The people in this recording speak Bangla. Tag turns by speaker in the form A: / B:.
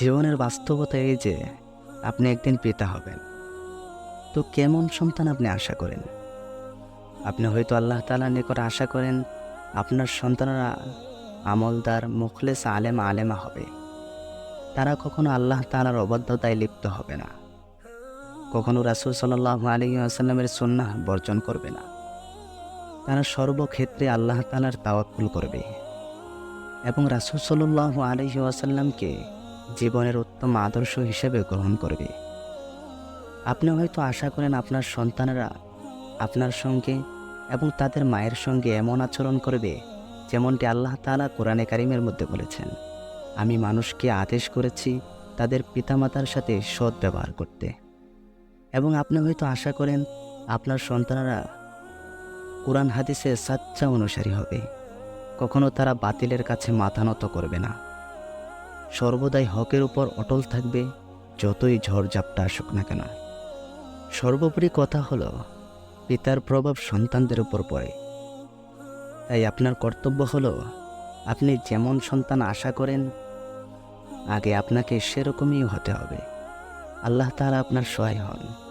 A: জীবনের বাস্তবতা এই যে, আপনি একদিন পিতা হবেন। তো কেমন সন্তান আপনি আশা করেন? আপনি হয়তো আল্লাহ তালার নিকট আশা করেন, আপনার সন্তানরা আমলদার, মুখলেস, আলেম, আলেমা হবে। তারা কখনো আল্লাহ তালার অবাধ্যতায় লিপ্ত হবে না। কখনো রাসুল সাল্লাহ আলী আসাল্লামের সন্ন্যাহ বর্জন করবে না। তারা সর্বক্ষেত্রে আল্লাহ তালার তাওয়াক্কুল করবে। এবং রাসুল সাল্লাহ আলহি আসাল্লামকে জীবনের উত্তম আদর্শ হিসেবে গ্রহণ করবে। আপনি হয়তো আশা করেন আপনার সন্তানেরা আপনার সঙ্গে এবং তাদের মায়ের সঙ্গে এমন আচরণ করবে, যেমনটি আল্লাহ তাআলা কোরআনে কারিমের মধ্যে বলেছেন। আমি মানুষকে আদেশ করেছি তাদের পিতামাতার সাথে সৎ ব্যবহার করতে। এবং আপনি হয়তো আশা করেন আপনার সন্তানেরা কোরআন হাদিসে সাচ্চা অনুসারী হবে। কখনো তারা বাতিলের কাছে মাথা নত করবে না। সর্বদাই হকের উপর অটল থাকবে, যতই ঝড়ঝাপটা আসুক না কেন। সর্বোপরি কথা হল, পিতার প্রভাব সন্তানদের উপর পড়ে। তাই আপনার কর্তব্য হলো, আপনি যেমন সন্তান আশা করেন, আগে আপনাকে সেরকমই হতে হবে। আল্লাহ তারা আপনার সহায় হন।